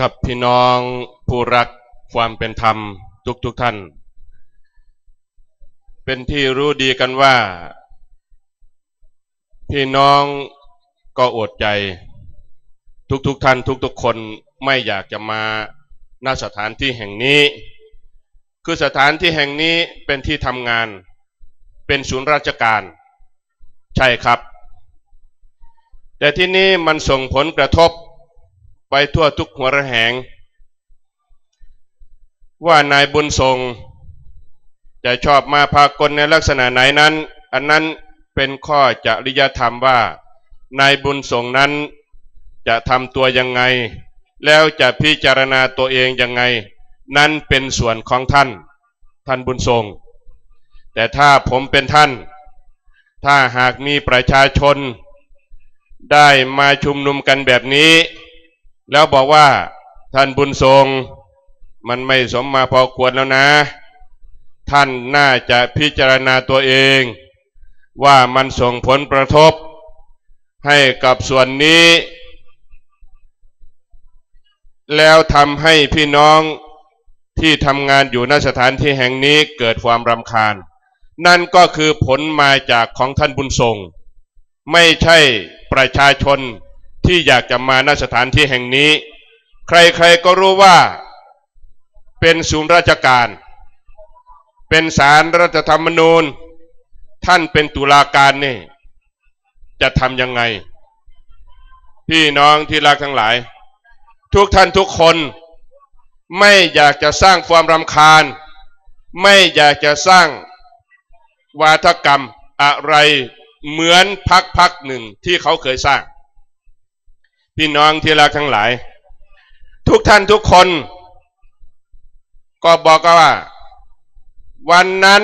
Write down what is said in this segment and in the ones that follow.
กับพี่น้องผู้รักความเป็นธรรมทุกทุกๆท่าน เป็นที่รู้ดีกันว่า พี่น้องก็อดใจ ทุกๆทท่านทุกๆคนไม่อยากจะมาณสถานที่แห่งนี้ คือสถานที่แห่งนี้เป็นที่ทำงาน เป็นศูนย์ราชการ ใช่ครับ แต่ที่นี้มันส่งผลกระทบ ไปทั่วทุกหัวระแหง ว่านายบุญทรงจะชอบมาพากลในลักษณะไหนนั้น อันนั้นเป็นข้อจริยธรรมว่านายบุญทรงนั้นจะทำตัวยังไง แล้วจะพิจารณาตัวเองยังไง นั้นเป็นส่วนของท่าน ท่านบุญทรง แต่ถ้าผมเป็นท่าน ถ้าหากมีประชาชน ได้มาชุมนุมกันแบบนี้ แล้วบอกว่าท่านบุญทรง มันไม่สมมาพอควรแล้วนะ ท่านน่าจะพิจารณาตัวเอง ว่ามันส่งผลกระทบ ให้กับส่วนนี้ แล้วทำให้พี่น้องที่ทำงานอยู่ณสถานที่แห่งนี้เกิดความรำคาญ นั่นก็คือผลมาจากของท่านบุญทรง ไม่ใช่ประชาชน ที่อยากจะมาณสถานที่แห่งนี้ ใครๆก็รู้ว่า เป็นศูนย์ราชการ เป็นศาลรรัฐธรรมนูญ ท่านเป็นตุลาการนี่ จะทำยังไง พี่น้องที่รักทั้งหลาย ทุกท่านทุกคนไม่อยากจะสร้างความรำคาญ ไม่อยากจะสร้างวาทกรรมอะไรเหมือนพักพักหนึ่งที่เขาเคยสร้าง พี่น้องที่รักทั้งหลาย ทุกท่านทุกคน ก็บอกว่า วันนั้น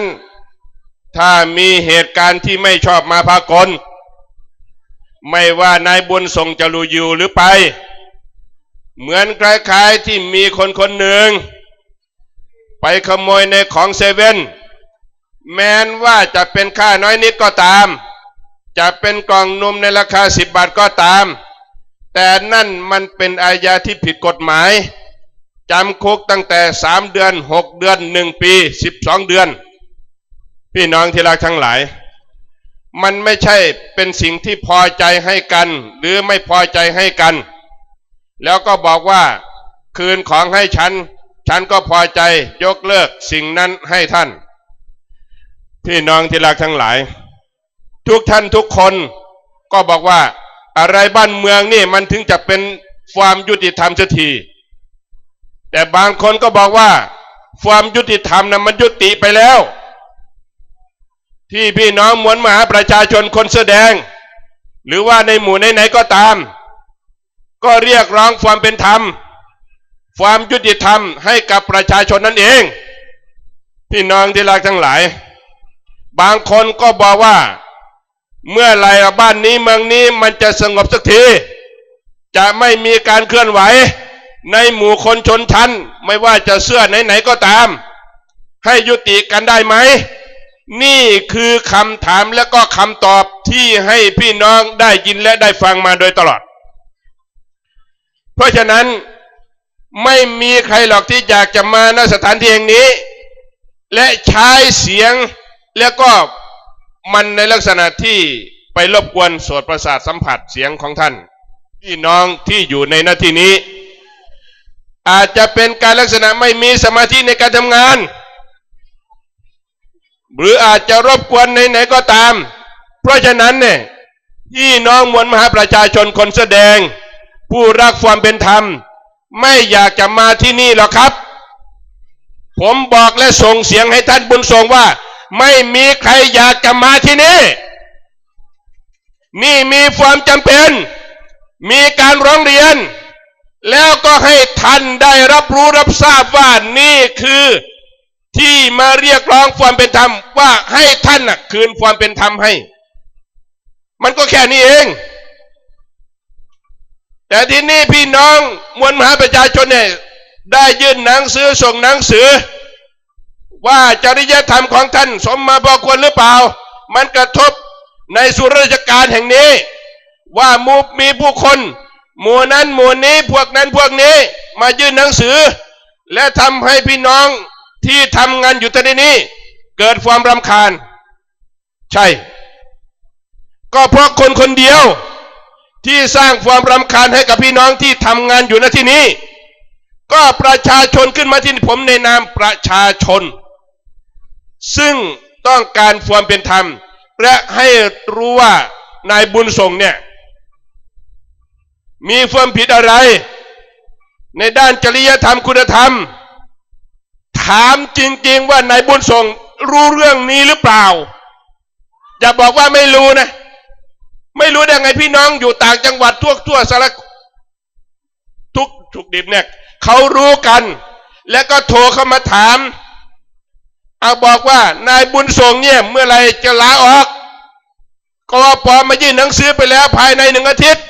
ถ้ามีเหตุการณ์ที่ไม่ชอบมาพากล ไม่ว่านายบุญส่งจะรูอยู่หรือไป เหมือนคล้ายๆที่มีคนคนหนึ่ง ไปขโมยในของเซเว่นแม้นว่าจะเป็นค่าน้อยนิดก็ตาม จะเป็นกล่องนมในราคาสิบบาทก็ตาม แต่นั่นมันเป็นอาญาที่ผิดกฎหมายจำคุกตั้งแต่สามเดือนหกเดือนหนึ่งปีสิบสองเดือน พี่น้องที่รักทั้งหลาย มันไม่ใช่เป็นสิ่งที่พอใจให้กัน หรือไม่พอใจให้กัน แล้วก็บอกว่าคืนของให้ฉัน ฉันก็พอใจยกเลิกสิ่งนั้นให้ท่าน พี่น้องที่รักทั้งหลาย ทุกท่านทุกคนก็บอกว่า อะไรบ้านเมืองนี่มันถึงจะเป็นความยุติธรรมสักทีแต่บางคนก็บอกว่า ความยุติธรรมนะมันยุติไปแล้ว ที่พี่น้องมวลมหาประชาชนคนแสดง หรือว่าในหมู่ไหนๆก็ตาม ก็เรียกร้องความเป็นธรรม ความยุติธรรมให้กับประชาชนนั่นเอง พี่น้องที่รักทั้งหลาย บางคนก็บอกว่า เมื่อไรบ้านนี้เมืองนี้มันจะสงบสักที จะไม่มีการเคลื่อนไหว ในหมู่คนชนชั้น ไม่ว่าจะเสื้อไหนๆก็ตาม ให้ยุติกันได้ไหม นี่คือคำถามและก็คำตอบที่ให้พี่น้องได้ยินและได้ฟังมาโดยตลอด เพราะฉะนั้นไม่มีใครหรอกที่อยากจะมาณสถานที่แห่งนี้ และใช้เสียงแล้วก็ มันในลักษณะที่ไปรบกวนโสตประสาทสัมผัสเสียงของท่าน พี่น้องที่อยู่ในหน้าที่นี้ อาจจะเป็นการลักษณะไม่มีสมาธิในการทำงาน หรืออาจจะรบกวนไหนๆก็ตาม เพราะฉะนั้นเนี่ยพี่น้องมวลมหาประชาชนคนแสดง ผู้รักความเป็นธรรม ไม่อยากจะมาที่นี่หรอกครับ ผมบอกและส่งเสียงให้ท่านบุญทรงว่า ไม่มีใครอยากจะมาที่นี่ นี่มีความจำเป็น มีการร้องเรียน แล้วก็ให้ท่านได้รับรู้รับทราบว่านี่คือที่มาเรียกร้องความเป็นธรรมว่าให้ท่านน่ะคืนความเป็นธรรมให้ มันก็แค่นี้เอง แต่ที่นี่พี่น้องมวลมหาประชาชนเนี่ยได้ยื่นหนังสือส่งหนังสือ ว่าจริยธรรมของท่านสมมาพอควรหรือเปล่า มันกระทบในสุรราชการแห่งนี้ ว่ามูมีผู้คนหมู่นั้นหมู่นี้พวกนั้นพวกนี้มายื่นหนังสือ และทำให้พี่น้องที่ทำงานอยู่ที่นี้ เกิดความรำคาญ ใช่ ก็เพราะคนคนเดียวที่สร้างความรำคาญให้กับพี่น้องที่ทำงานอยู่ณที่นี้ ก็ประชาชนขึ้นมาที่ผมในนามประชาชน ซึ่งต้องการความเป็นธรรม และให้รู้ว่านายบุญส่งเนี่ย มีความผิดอะไร ในด้านจริยธรรมคุณธรรม ถามจริง ๆ ว่านายบุญส่งรู้เรื่องนี้หรือเปล่า อย่าบอกว่าไม่รู้นะ ไม่รู้ได้ไงพี่น้องอยู่ต่างจังหวัดทั่วทั่วสารทุกทุกดิบเนี่ยเขารู้กัน แล้วก็โทรเข้ามาถาม เอาบอกว่านายบุญส่งเนี่ยเมื่อไรจะลาออกกอปอมายื่นหนังสือไปแล้วภายในหนึ่งอาทิตย์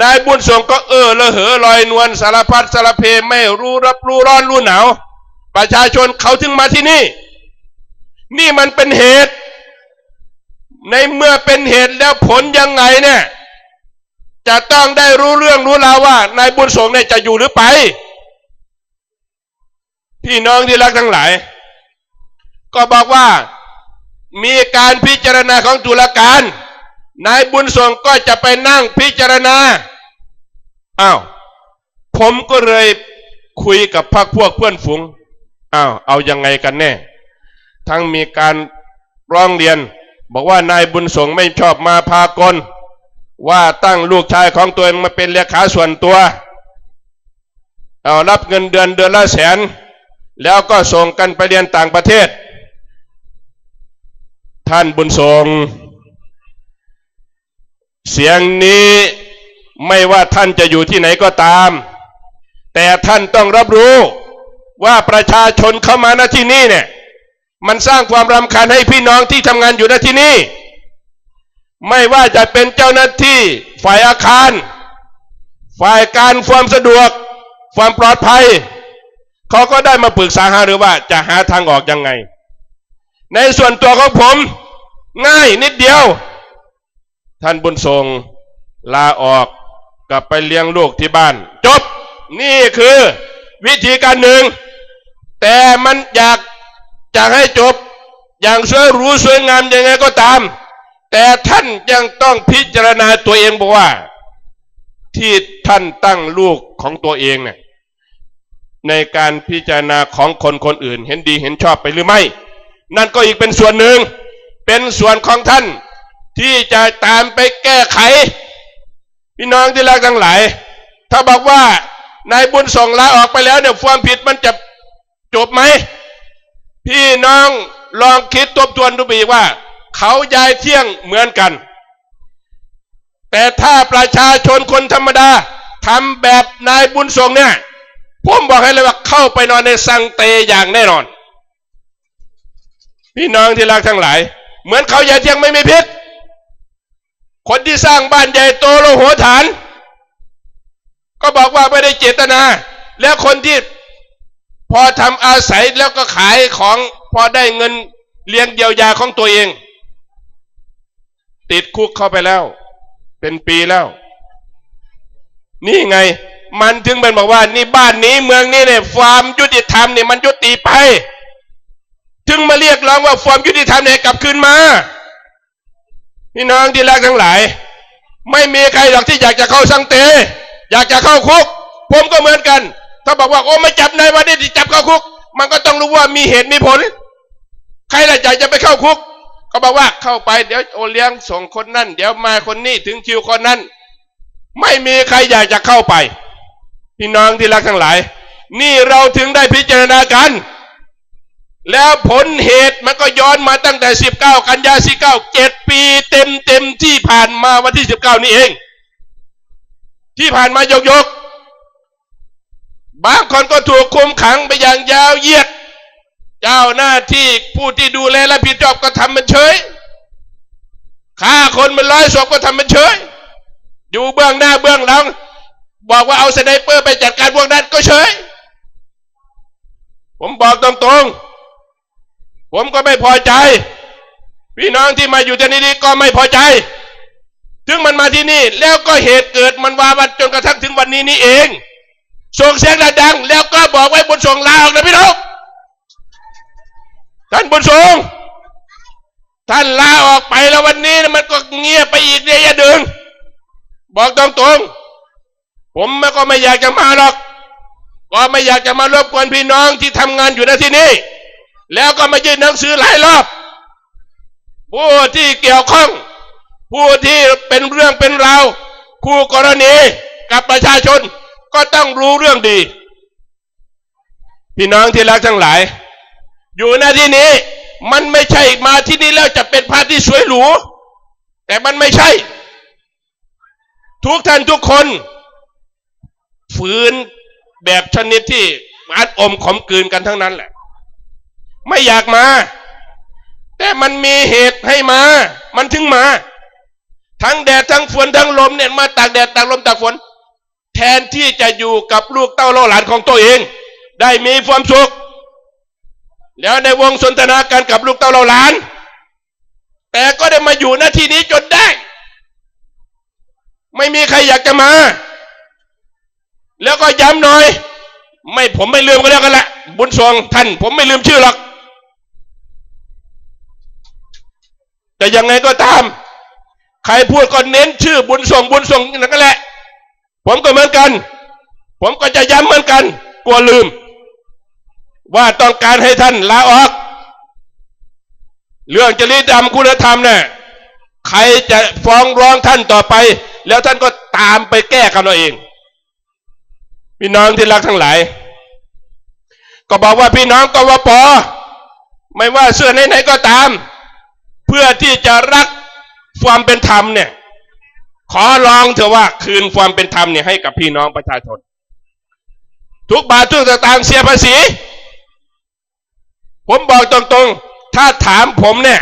นายบุญส่งก็เออละเหอลอยนวลสารพัดสารเพไม่รู้รับรู้ร้อนรู้หนาว ประชาชนเขาถึงมาที่นี่ นี่มันเป็นเหตุ ในเมื่อเป็นเหตุแล้วผลยังไงเนี่ยจะต้องได้รู้เรื่องรู้ราวว่านายบุญส่งเนี่ยจะอยู่หรือไป พี่น้องที่รักทั้งหลาย ก็บอกว่ามีการพิจารณาของตุลาการนายบุญส่งก็จะไปนั่งพิจารณาอ้าวผมก็เลยคุยกับพรรคพวกเพื่อนฝูงอ้าวเอายังไงกันแน่ ทั้งมีการร้องเรียน บอกว่านายบุญส่งไม่ชอบมาพากลว่าตั้งลูกชายของตัวเองมาเป็นเลขาส่วนตัวเอารับเงินเดือนเดือนละแสน แล้วก็ส่งกันไปเรียนต่างประเทศ ท่านบุญทรง เสียงนี้ไม่ว่าท่านจะอยู่ที่ไหนก็ตาม แต่ท่านต้องรับรู้ว่าประชาชนเข้ามาณที่นี่เนี่ย มันสร้างความรำคาญให้พี่น้องที่ทำงานอยู่ณที่นี่ ไม่ว่าจะเป็นเจ้าหน้าที่ฝ่ายอาคาร ฝ่ายการความสะดวก ความปลอดภัย เขาก็ได้มาปรึกษาหารือว่าจะหาทางออกยังไง ในส่วนตัวของผม ง่ายนิดเดียว ท่านบุญทรงลาออกกลับไปเลี้ยงลูกที่บ้าน จบนี่คือวิธีการหนึ่ง แต่มันอยากจะให้จบ อย่างสวยรูสวยงามยังไงก็ตาม แต่ท่านยังต้องพิจารณาตัวเองบอกว่า ที่ท่านตั้งลูกของตัวเองเนี่ยในการพิจารณาของคนคนอื่น เห็นดีเห็นชอบไปหรือไม่ นั่นก็อีกเป็นส่วนหนึ่ง เป็นส่วนของท่านที่จะตามไปแก้ไข พี่น้องที่รักทั้งหลาย ถ้าบอกว่านายบุญส่งลาออกไปแล้วเนี่ยความผิดมันจะจบไหม พี่น้องลองคิดทบทวนดูบีว่า เขายายเที่ยงเหมือนกัน แต่ถ้าประชาชนคนธรรมดาทำแบบนายบุญส่งเนี่ย ผมบอกให้เลยว่าเข้าไปนอนในสังเตอย่างแน่นอน พี่น้องที่รักทั้งหลาย เหมือนเขายายเที่ยงไม่มีพิษ คนที่สร้างบ้านใหญ่โตโลโหฐาน ก็บอกว่าไม่ได้เจตนา แล้วคนที่พอทำอาศัยแล้วก็ขายของพอได้เงินเลี้ยงเยียวยาของตัวเอง ติดคุกเข้าไปแล้ว เป็นปีแล้ว นี่ไง มันถึงเป็นบอกว่า นี่บ้านนี้เมืองนี้เนี่ยความยุติธรรมเนี่ยมันยุติไป ถึงมาเรียกร้องว่าความยุติธรรมเนี่ยกลับคืนมาพี่น้องที่รักทั้งหลาย ไม่มีใครหรอกที่อยากจะเข้าสังเต อยากจะเข้าคุก ผมก็เหมือนกัน ถ้าบอกว่าโอ้ไม่จับนายวันนี้จับเข้าคุก มันก็ต้องรู้ว่ามีเหตุมีผล ใครละอยากจะไปเข้าคุกเขาบอกว่าเข้าไปเดี๋ยวโอเลี้ยงส่งคนนั่น เดี๋ยวมาคนนี้ถึงคิวคนนั้น ไม่มีใครอยากจะเข้าไป พี่น้องที่รักทั้งหลาย นี่เราถึงได้พิจารณากัน แล้วผลเหตุมันก็ย้อนมาตั้งแต่ 19 กันยา19เจ็ดปีเต็มเต็มที่ผ่านมาวันที่ 19 นี่เอง ที่ผ่านมายกยก บางคนก็ถูกคุมขังไปอย่างยาวเยียด เจ้าหน้าที่ผู้ที่ดูแลและผิดชอบก็ทำมันเฉยฆ่าคนเป็นร้อยศพก็ทำมันเฉย อยู่เบื้องหน้าเบื้องหลัง บอกว่าเอาสไนเปอร์ไปจัดการพวกนั้นก็เฉย ผมบอกตรงๆ ผมก็ไม่พอใจ พี่น้องที่มาอยู่ที่นี่ก็ไม่พอใจ ถึงมันมาที่นี่ แล้วก็เหตุเกิดมันวาวันจนกระทั่งถึงวันนี้นี่เอง ส่งเสียงดังๆแล้วก็บอกไว้บนส่งลาออกนะพี่น้องท่านบุญทรงท่านลาออกไปแล้ววันนี้มันก็เงียบไปอีกเนี่ยอย่าดึง บอกตรงๆผมไม่ก็ไม่อยากจะมาหรอก ก็ไม่อยากจะมารบกวนพี่น้องที่ทำงานอยู่ในที่นี้ แล้วก็มายื่นหนังสือหลายรอบผู้ที่เกี่ยวข้อง ผู้ที่เป็นเรื่องเป็นราวคู่กรณีกับประชาชนก็ต้องรู้เรื่องดี พี่น้องที่รักทั้งหลาย อยู่ในที่นี้มันไม่ใช่มาที่นี่แล้วจะเป็นพระที่สวยหรูแต่มันไม่ใช่ ทุกท่านทุกคน ฝืนแบบชนิดที่อัดอมขมกลืนกันทั้งนั้นแหละ ไม่อยากมา แต่มันมีเหตุให้มา มันถึงมา ทั้งแดดทั้งฝนทั้งลมเนี่ยมาตากแดดตากลมตากฝน แทนที่จะอยู่กับลูกเต้าเล่าหลานของตัวเอง ได้มีความสุขแล้วในวงสนทนากันกับลูกเต้าเล่าหลาน แต่ก็ได้มาอยู่หน้าที่นี้จนได้ ไม่มีใครอยากจะมา แล้วก็ย้ำหน่อย ไม่ผมไม่ลืมก็แล้วกันละบุญทรงท่าน ผมไม่ลืมชื่อหรอก แต่ยังไงก็ตาม ใครพูดก็เน้นชื่อบุญส่งบุญส่งนั่นก็แหละ ผมก็เหมือนกัน ผมก็จะย้ำเหมือนกัน กลัวลืม ว่าต้องการให้ท่านลาออก เรื่องจริยธรรมคุณธรรมเนี่ยใครจะฟ้องร้องท่านต่อไป แล้วท่านก็ตามไปแก้กันเอาเองพี่น้องที่รักทั้งหลาย ก็บอกว่าพี่น้องกวปไม่ว่าเสื้อไหนๆก็ตาม เพื่อที่จะรักความเป็นธรรมเนี่ย ขอร้องเถอะว่าคืนความเป็นธรรมเนี่ยให้กับพี่น้องประชาชน ทุกบาททุกสตางค์เสียภาษี ผมบอกตรงๆ ถ้าถามผมเนี่ย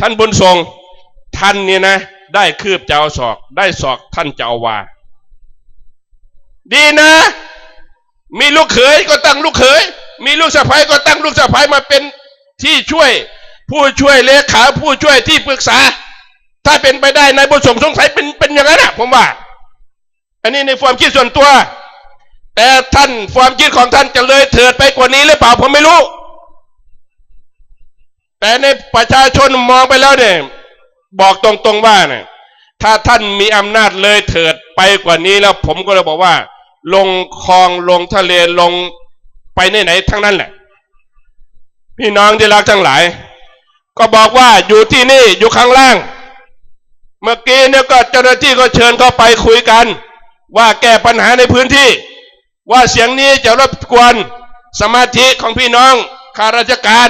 ท่านบุญทรงท่านเนี่ยนะ ได้คืบจะเอาศอก ได้ศอกท่านจะเอาวา ดีนะ มีลูกเขยก็ตั้งลูกเขยมีลูกสะใภ้ก็ตั้งลูกสะใภ้มาเป็นที่ช่วย ผู้ช่วยเลขาผู้ช่วยที่ปรึกษา ถ้าเป็นไปได้นายบุญส่งสงสัยเป็นเป็นอย่างนั้นนะผมว่า อันนี้ในความคิดส่วนตัว แต่ท่านความคิดของท่านจะเลยเถิดไปกว่านี้หรือเปล่าผมไม่รู้ แต่ในประชาชนมองไปแล้วเนี่ยบอกตรงๆว่าเนี่ยถ้าท่านมีอำนาจเลยเถิดไปกว่านี้แล้วผมก็เลยบอกว่า ลงคลองลงทะเลลงไปไหนๆทั้งนั้นแหละ พี่น้องที่รักทั้งหลาย ก็บอกว่าอยู่ที่นี่อยู่ข้างล่าง เมื่อกี้เนี่ยก็เจ้าหน้าที่ก็เชิญเข้าไปคุยกัน ว่าแก้ปัญหาในพื้นที่ ว่าเสียงนี้จะรบกวนสมาธิของพี่น้องข้าราชการ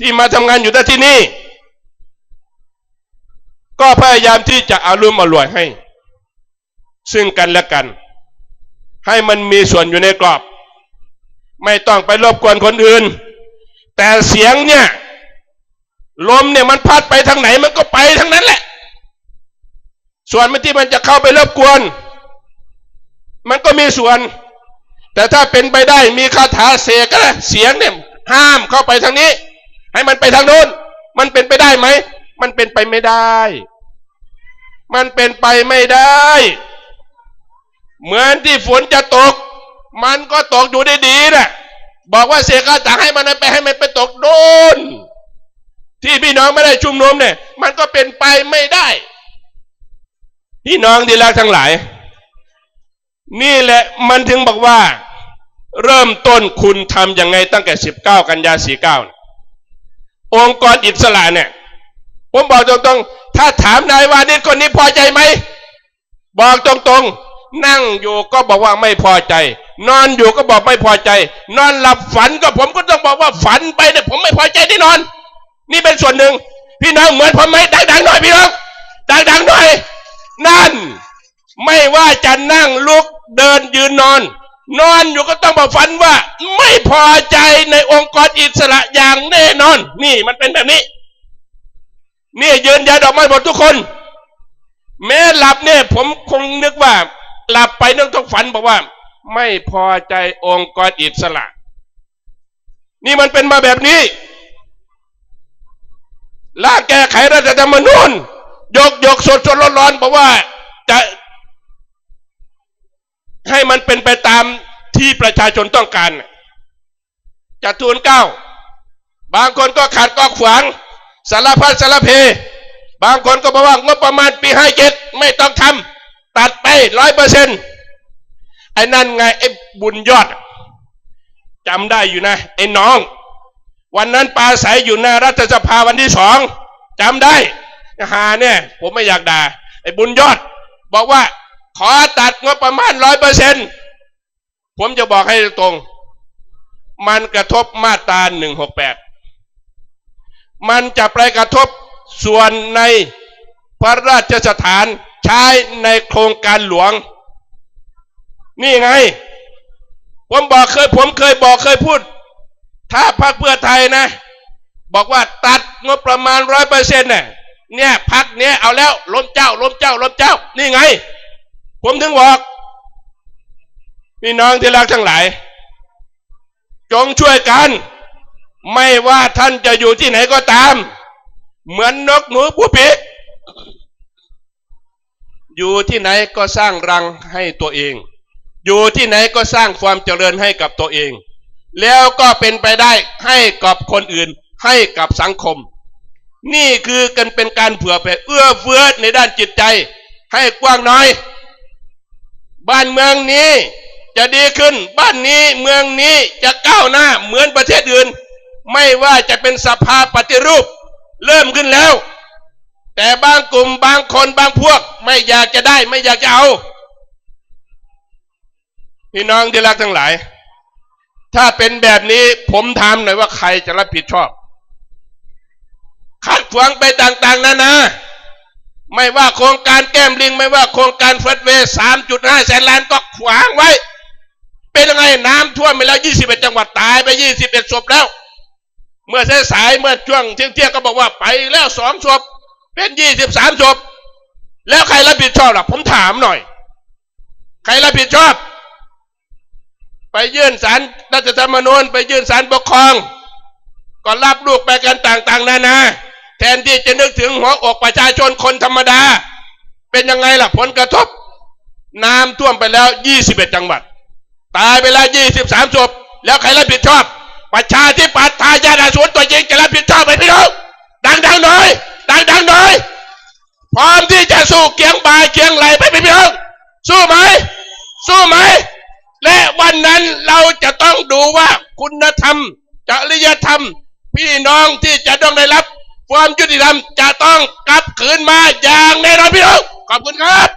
ที่มาทำงานอยู่ที่นี่ ก็พยายามที่จะอารุมอร่วยให้ ซึ่งกันและกัน ให้มันมีส่วนอยู่ในกรอบ ไม่ต้องไปรบกวนคนอื่น แต่เสียงเนี่ย ลมเนี่ยมันพัดไปทางไหนมันก็ไปทางนั้นแหละ ส่วนมันที่มันจะเข้าไปรบกวน มันก็มีส่วน แต่ถ้าเป็นไปได้มีคาถาเสกก็เสียงเนี่ยห้ามเข้าไปทางนี้ ให้มันไปทางโน้น มันเป็นไปได้ไหม มันเป็นไปไม่ได้ มันเป็นไปไม่ได้ เหมือนที่ฝนจะตก มันก็ตกอยู่ได้ดีนะบอกว่าเสกคาถาให้มันไปให้มันไปตกโน่น ที่พี่น้องไม่ได้ชุมนุมเนี่ย มันก็เป็นไปไม่ได้ พี่น้องที่รักทั้งหลาย นี่แหละมันถึงบอกว่า เริ่มต้นคุณทำยังไงตั้งแต่สิบเก้ากันยาสี่เก้าองค์กรอิสระเนี่ย ผมบอกตรงๆ ถ้าถามนายวานิชคนนี้พอใจไหม บอกตรงๆ นั่งอยู่ก็บอกว่าไม่พอใจ นอนอยู่ก็บอกไม่พอใจ นอนหลับฝันก็ผมก็ต้องบอกว่าฝันไปเนี่ยผมไม่พอใจที่นอน นี่เป็นส่วนหนึ่ง พี่น้องเหมือนผมไหมดังๆหน่อยพี่น้องดังๆหน่อย นั่น ไม่ว่าจะนั่งลุกเดินยืนนอน นอนอยู่ก็ต้องมาฝันว่า ไม่พอใจในองค์กรอิสระอย่างแน่นอน นี่มันเป็นแบบนี้ นี่ยืนยันออกมาหมดทุกคน แม้หลับเนี่ย ผมคงนึกว่า หลับไปนึกต้องฝันบอกว่า ไม่พอใจองค์กรอิสระ นี่มันเป็นมาแบบนี้ ลาแก้ไขรัฐธรรมนูญยกยกสดสดร้อนร้อนบอกว่าจะให้มันเป็นไปตามที่ประชาชนต้องการจะทูลเก้า บางคนก็ขาดก็ขวางสารพัดสารเพ บางคนก็บอกว่างบประมาณปีห้าเจ็ดไม่ต้องทำตัดไปร้อยเปอร์เซ็นต์ไอ้นั่นไงไอ้บุญยอดจำได้อยู่นะไอ้น้อง วันนั้นปลาใสอยู่หน้ารัฐสภาวันที่สองจำได้หาเนี่ย ผมไม่อยากด่าไอ้บุญยอด บอกว่า ขอตัดงบประมาณร้อยเปอร์เซ็นต์ผมจะบอกให้ตรง มันกระทบมาตราหนึ่งหกแปดมันจะไปกระทบส่วนในพระราชสถานใช้ในโครงการหลวง นี่ไง ผมบอกเคยผมเคยบอกเคยพูด ถ้าพรรคเพื่อไทยนะ บอกว่าตัดงบประมาณร้อยเปอร์เซ็นต์เนี่ยเนี่ยพักเนี้ยเอาแล้วล้มเจ้าล้มเจ้าล้มเจ้า นี่ไง ผมถึงบอกพี่น้องที่รักทั้งหลาย จงช่วยกัน ไม่ว่าท่านจะอยู่ที่ไหนก็ตาม เหมือนนกหนูผู้ปีกอยู่ที่ไหนก็สร้างรังให้ตัวเอง อยู่ที่ไหนก็สร้างความเจริญให้กับตัวเอง แล้วก็เป็นไปได้ให้กับคนอื่นให้กับสังคม นี่คือกันเป็นการเผื่อแผ่เอื้อเฟื้อในด้านจิตใจ ให้กว้างน้อย บ้านเมืองนี้จะดีขึ้น บ้านนี้เมืองนี้จะก้าวหน้าเหมือนประเทศอื่น ไม่ว่าจะเป็นสภาปฏิรูป เริ่มขึ้นแล้ว แต่บางกลุ่มบางคนบางพวกไม่อยากจะได้ไม่อยากจะเอา พี่น้องที่รักทั้งหลาย ถ้าเป็นแบบนี้ผมถามหน่อยว่าใครจะรับผิดชอบขัดขวางไปต่างๆนานาไม่ว่าโครงการแก้มลิง ไม่ว่าโครงการเฟดเวย์สามจุดห้าแสนล้านก็ขวางไว้ เป็นยังไงน้ำท่วมไปแล้วยี่สิบเอ็ดจังหวัดตายไปยี่สิบเอ็ดศพแล้ว เมื่อสายเมื่อช่วงเที่ยงเที่ยงก็บอกว่าไปแล้วสองศพเป็นยี่สิบสามศพแล้วใครรับผิดชอบล่ะผมถามหน่อย ใครรับผิดชอบ ไปยื่นศาลรัฐธรรมนูญไปยื่นศาลปกครอง ก็รับลูกไปกันต่างๆนานาแทนที่จะนึกถึงหัวอกประชาชนคนธรรมดา เป็นยังไงล่ะผลกระทบ น้ำท่วมไปแล้ว 21 จังหวัด ตายไปแล้ว23ศพแล้วใครรับผิดชอบ ประชาธิปัตย์ทายาทสูรตัวจริงจะรับผิดชอบไหมพี่น้องดังๆหน่อย ดังๆหน่อยพร้อมที่จะสู้เกียงบ่ายเกียงไหลไปพี่น้องสู้ไหมสู้ไหม และวันนั้นเราจะต้องดูว่าคุณธรรม จริยธรรม พี่น้องที่จะต้องได้รับ ความยุติธรรมจะต้องกลับคืนมาอย่างแน่นอนพี่น้องขอบคุณครับ